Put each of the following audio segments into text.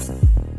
Thank you.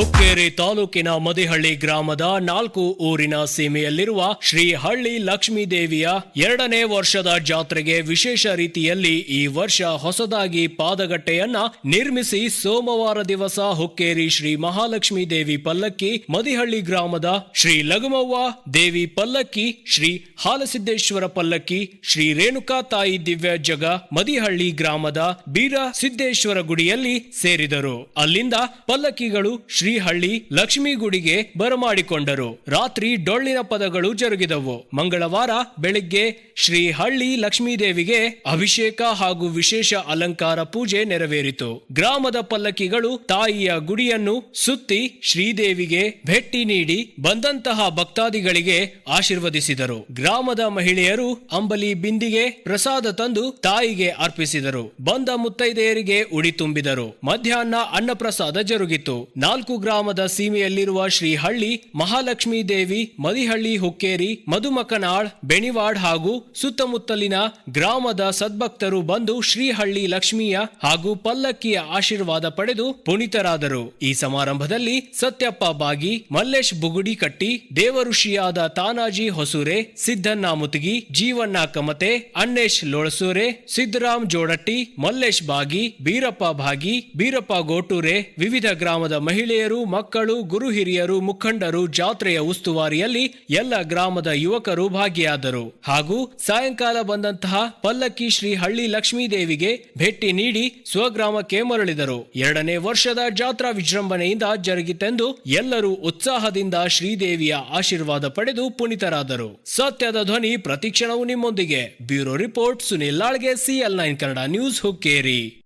Hukkeri ತಾಲೂಕಿನ ಮದಿಹಳ್ಳಿ ಗ್ರಾಮದ ನಾಲ್ಕು ಊರಿನ ಸೀಮೆಯಲ್ಲಿರುವ ಶ್ರೀ ಹಳ್ಳಿ ಲಕ್ಷ್ಮೀ ದೇವಿಯ ಎರಡನೇ ವರ್ಷದ ಜಾತ್ರೆಗೆ ವಿಶೇಷ ರೀತಿಯಲ್ಲಿ ಈ ವರ್ಷ ಹೊಸದಾಗಿ ಪಾದಗಟ್ಟೆಯನ್ನ ನಿರ್ಮಿಸಿ ಸೋಮವಾರ ದಿವಸ ಹುಕ್ಕೇರಿ ಶ್ರೀ ಮಹಾಲಕ್ಷ್ಮೀ ದೇವಿ ಪಲ್ಲಕ್ಕಿ ಮದಿಹಳ್ಳಿ ಗ್ರಾಮದ ಶ್ರೀ ಲಘುಮವ್ವ, ದೇವಿ ಪಲ್ಲಕ್ಕಿ, ಶ್ರೀ ಹಾಲಸಿದ್ದೇಶ್ವರ ಪಲ್ಲಕ್ಕಿ, ಶ್ರೀ ರೇಣುಕಾ ತಾಯಿ ದಿವ್ಯ ಜಗ ಮದಿಹಳ್ಳಿ ಗ್ರಾಮದ ಬೀರ ಸಿದ್ದೇಶ್ವರ ಗುಡಿಯಲ್ಲಿ ಸೇರಿದರು. ಅಲ್ಲಿಂದ ಪಲ್ಲಕ್ಕಿಗಳು ಶ್ರೀಹಳ್ಳಿ ಲಕ್ಷ್ಮೀಗುಡಿಗೆ ಬರಮಾಡಿಕೊಂಡರು. ರಾತ್ರಿ ಡೊಳ್ಳಿನ ಪದಗಳು ಜರುಗಿದವು. ಮಂಗಳವಾರ ಬೆಳಿಗ್ಗೆ ಶ್ರೀಹಳ್ಳಿ ಲಕ್ಷ್ಮೀದೇವಿಗೆ ಲಕ್ಷ್ಮೀ ಅಭಿಷೇಕ ಹಾಗೂ ವಿಶೇಷ ಅಲಂಕಾರ ಪೂಜೆ ನೆರವೇರಿತು. ಗ್ರಾಮದ ಪಲ್ಲಕ್ಕಿಗಳು ತಾಯಿಯ ಗುಡಿಯನ್ನು ಸುತ್ತಿ ಶ್ರೀದೇವಿಗೆ ಭೇಟಿ ನೀಡಿ ಬಂದಂತಹ ಭಕ್ತಾದಿಗಳಿಗೆ ಆಶೀರ್ವದಿಸಿದರು. ಗ್ರಾಮದ ಮಹಿಳೆಯರು ಅಂಬಲಿ ಬಿಂದಿಗೆ ಪ್ರಸಾದ ತಂದು ತಾಯಿಗೆ ಅರ್ಪಿಸಿದರು. ಬಂದ ಮುತ್ತೈದೆಯರಿಗೆ ಉಡಿ ತುಂಬಿದರು. ಮಧ್ಯಾಹ್ನ ಅನ್ನಪ್ರಸಾದ ಜರುಗಿತು. ನಾಲ್ಕು ಗ್ರಾಮದ ಸೀಮೆಯಲ್ಲಿರುವ ಶ್ರೀಹಳ್ಳಿ, ಮಹಾಲಕ್ಷ್ಮೀ ದೇವಿ ಮದಿಹಳ್ಳಿ ಹುಕ್ಕೇರಿ, ಮಧುಮಕನಾಳ್ ಬೆಣಿವಾಡ್ ಹಾಗೂ ಸುತ್ತಮುತ್ತಲಿನ ಗ್ರಾಮದ ಸದ್ಭಕ್ತರು ಬಂದು ಶ್ರೀಹಳ್ಳಿ ಲಕ್ಷ್ಮಿಯ ಹಾಗೂ ಪಲ್ಲಕ್ಕಿಯ ಆಶೀರ್ವಾದ ಪಡೆದು ಪುನೀತರಾದರು. ಈ ಸಮಾರಂಭದಲ್ಲಿ ಸತ್ಯಪ್ಪ ಬಾಗಿ, ಮಲ್ಲೇಶ್ ಬುಗುಡಿ ಕಟ್ಟಿ ದೇವಋಷಿಯಾದ ತಾನಾಜಿ ಹೊಸೂರೆ, ಸಿದ್ದಣ್ಣ ಮುತಗಿ ಜೀವಣ್ಣ ಕಮತೆ, ಅಣ್ಣೇಶ್ ಲೋಳಸೂರೆ ಸಿದ್ದರಾಮ್ ಜೋಡಟ್ಟಿ, ಮಲ್ಲೇಶ್ ಬಾಗಿ, ಬೀರಪ್ಪ ಭಾಗಿ ಬೀರಪ್ಪ ಗೋಟೂರೆ, ವಿವಿಧ ಗ್ರಾಮದ ಮಹಿಳೆಯರು ಮಕ್ಕಳು, ಗುರು ಹಿರಿಯರು, ಮುಖಂಡರು, ಜಾತ್ರೆಯ ಉಸ್ತುವಾರಿಯಲ್ಲಿ ಎಲ್ಲ ಗ್ರಾಮದ ಯುವಕರು ಭಾಗಿಯಾದರು. ಹಾಗೂ ಸಾಯಂಕಾಲ ಬಂದಂತಹ ಪಲ್ಲಕ್ಕಿ ಶ್ರೀ ಹಳ್ಳಿ ಲಕ್ಷ್ಮೀದೇವಿಗೆ ಭೇಟಿ ನೀಡಿ ಸ್ವಗ್ರಾಮಕ್ಕೆ ಮರಳಿದರು. ಎರಡನೇ ವರ್ಷದ ಜಾತ್ರಾ ವಿಜೃಂಭಣೆಯಿಂದ ಜರುಗಿತೆಂದು ಎಲ್ಲರೂ ಉತ್ಸಾಹದಿಂದ ಶ್ರೀದೇವಿಯ ಆಶೀರ್ವಾದ ಪಡೆದು ಪುನೀತರಾದರು. ಸತ್ಯದ ಧ್ವನಿ ಪ್ರತಿಕ್ಷಣವು ನಿಮ್ಮೊಂದಿಗೆ. ಬ್ಯೂರೋ ರಿಪೋರ್ಟ್, ಸುನಿಲ್ ಲಾಳ್ಗೆ CL nine Kannada news Hukkeri.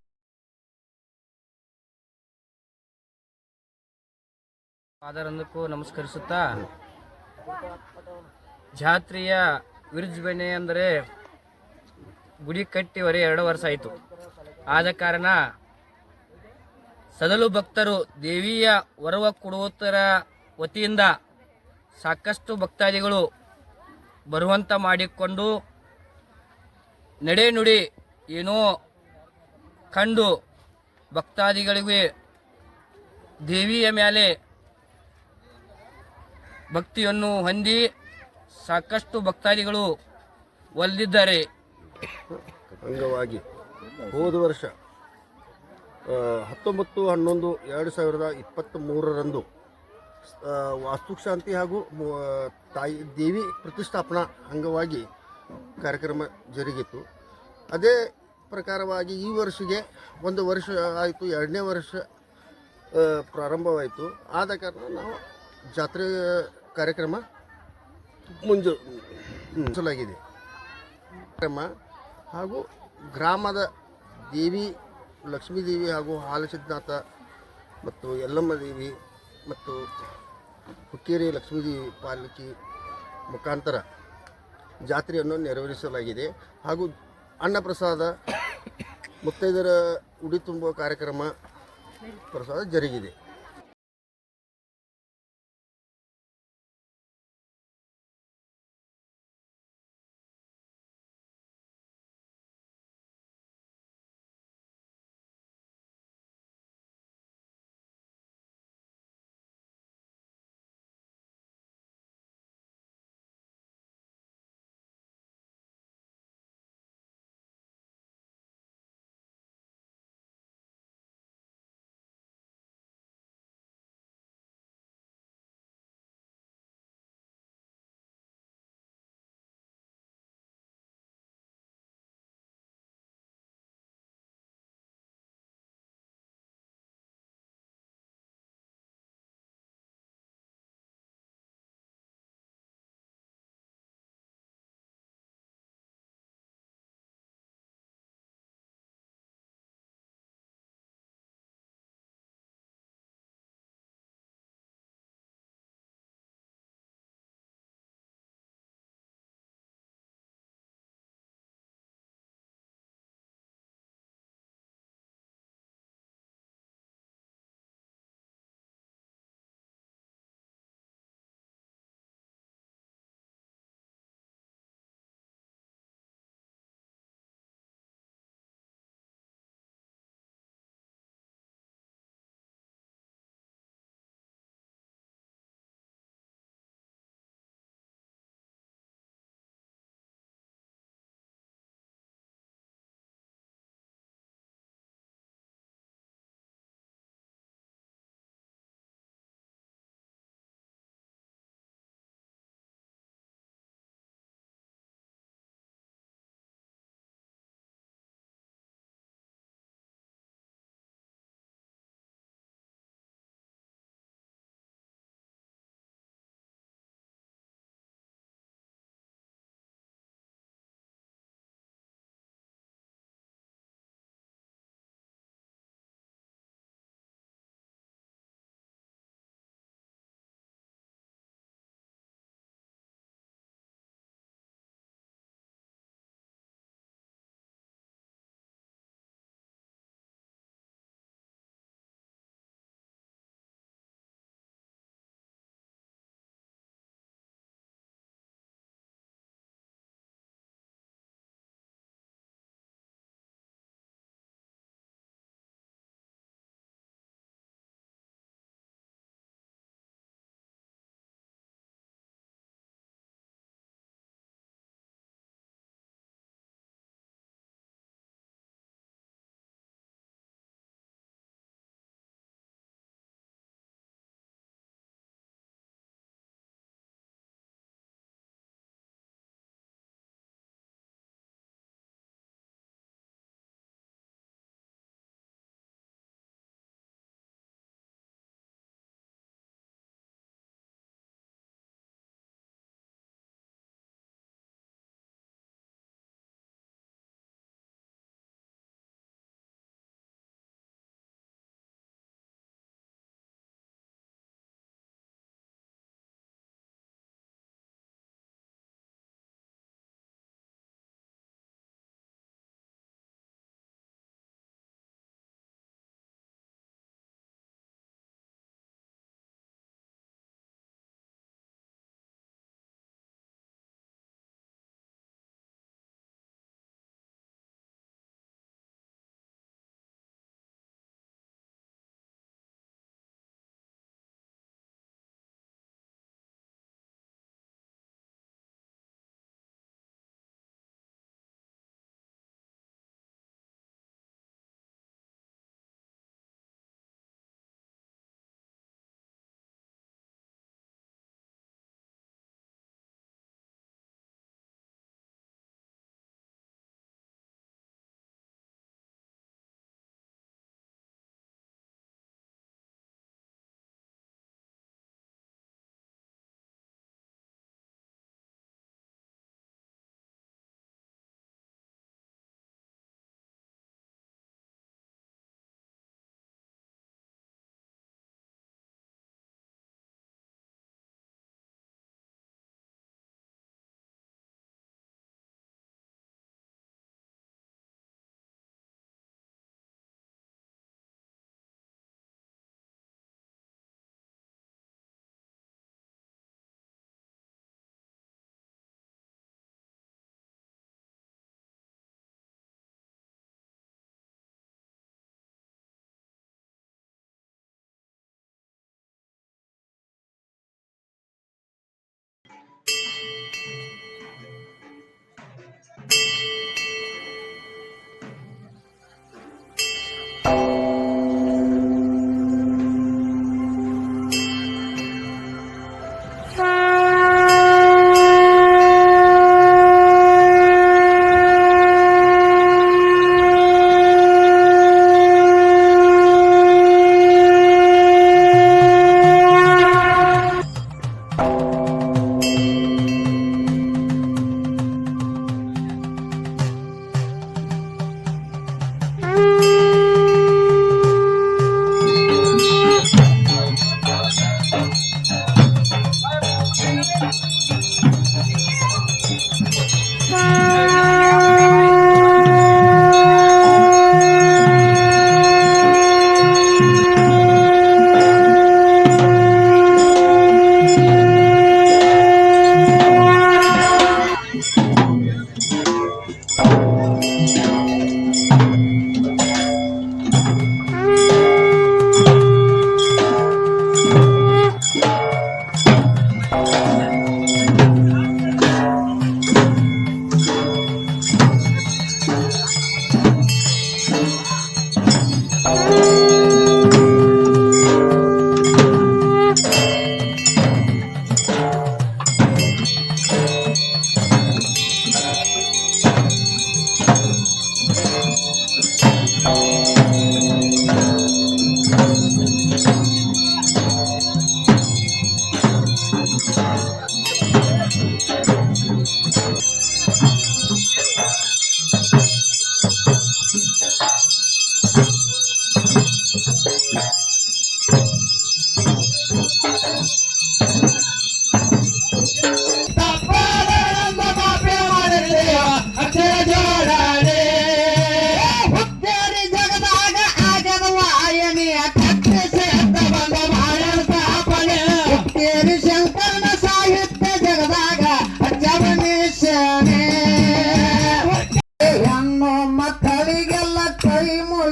ಪಾದರಂದಕ್ಕೂ ನಮಸ್ಕರಿಸುತ್ತಾ, ಜಾತ್ರೆಯ ವಿರುಜ್ಬೆಣೆ ಅಂದರೆ ಗುಡಿ ಕಟ್ಟಿ ಹೊರೆ ಎರಡು ವರ್ಷ ಆಯಿತು. ಆದ ಕಾರಣ ಸದಲು ಭಕ್ತರು ದೇವಿಯ ವರವ ಕೊಡುವುದರ ವತಿಯಿಂದ ಸಾಕಷ್ಟು ಭಕ್ತಾದಿಗಳು ಬರುವಂತ ಮಾಡಿಕೊಂಡು ನಡೆ ನುಡಿ ಏನೋ ಕಂಡು ಭಕ್ತಾದಿಗಳಿಗೆ ದೇವಿಯ ಮೇಲೆ ಭಕ್ತಿಯನ್ನು ಹೊಂದಿ ಸಾಕಷ್ಟು ಭಕ್ತಾದಿಗಳು ಒಲಿದಿದ್ದಾರೆ. ಅಂಗವಾಗಿ ಹೋದ ವರ್ಷ ಹತ್ತೊಂಬತ್ತು, ಹನ್ನೊಂದು, ಎರಡು ಸಾವಿರದ ಇಪ್ಪತ್ತ್ ಮೂರರಂದು ವಾಸ್ತುಶಾಂತಿ ಹಾಗೂ ತಾಯಿ, ದೇವಿ ಪ್ರತಿಷ್ಠಾಪನಾ ಅಂಗವಾಗಿ ಕಾರ್ಯಕ್ರಮ ಜರುಗಿತು. ಅದೇ ಪ್ರಕಾರವಾಗಿ ಈ ವರ್ಷಗೆ ಒಂದು ವರ್ಷ ಆಯಿತು, ಎರಡನೇ ವರ್ಷ ಪ್ರಾರಂಭವಾಯಿತು. ಆದ ಕಾರಣ ನಾವು ಜಾತ್ರೆ ಕಾರ್ಯಕ್ರಮ ಮುಂಜು, ಮುಂಚಲಾಗಿದೆ. ಕಾರ್ಯಕ್ರಮ ಹಾಗೂ ಗ್ರಾಮದ ದೇವಿ, ಲಕ್ಷ್ಮೀ ದೇವಿ ಹಾಗೂ ಹಾಲಸಿದ್ಧನಾಥ ಮತ್ತು ಯಲ್ಲಮ್ಮ ದೇವಿ ಮತ್ತು ಹುಕ್ಕೇರಿ ಲಕ್ಷ್ಮೀ ದೇವಿ ಪಾಲಕಿ ಮುಖಾಂತರ ಜಾತ್ರೆಯನ್ನು ನೆರವೇರಿಸಲಾಗಿದೆ ಹಾಗೂ ಅನ್ನಪ್ರಸಾದ ಮುತ್ತೈದರ ಉಡಿ ತುಂಬುವ ಕಾರ್ಯಕ್ರಮ ಪ್ರಸಾದ ಜರುಗಿದೆ.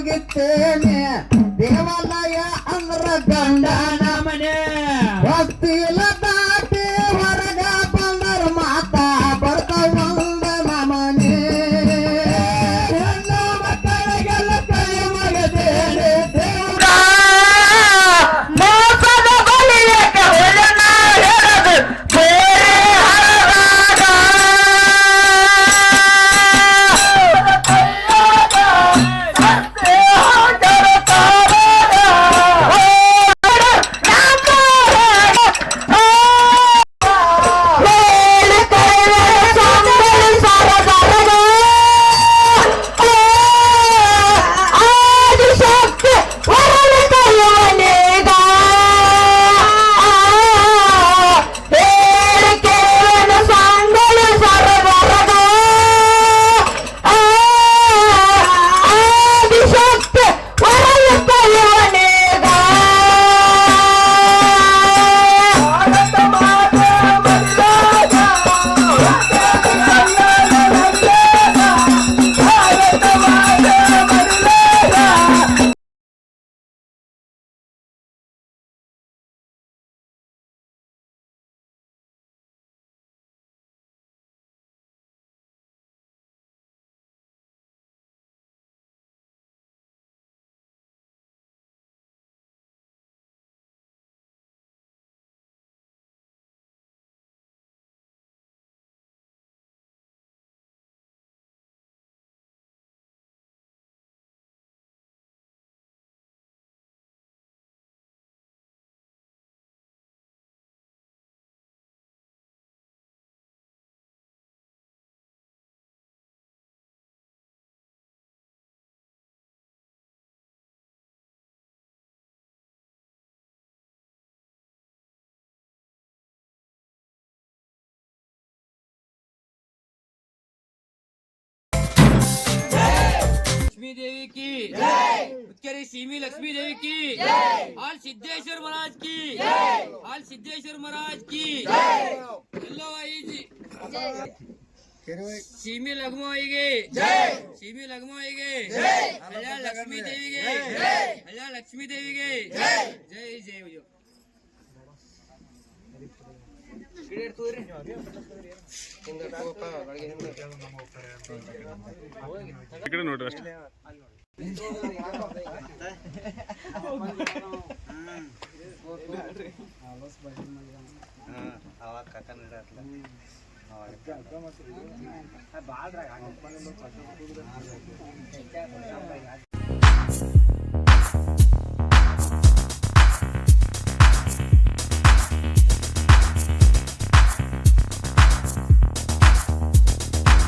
ಹೋಗಿತ್ತೇನೆ ದೇವಾಲಯ ಅಂದ್ರ ಗಂಡನ ಮನೆ. ಭಕ್ತಿ ಇಲ್ಲ लक्ष्मी देवी की। जय। सीमी लक्ष्मी देवी की। हाल सिद्धेश्वर महाराज की। हाल सिद्धेश्वर महाराज की। हेलो भाई जी। सीमी लगमो आएगी सीमी लगमो आएगी हज़ार लक्ष्मी देवी गई हज़ार लक्ष्मी देवी गई जय। जय ಕಡೆ ನೋಡ್ರಿ ಅಷ್ಟೇ. ಅವಾಗ ಕಥನ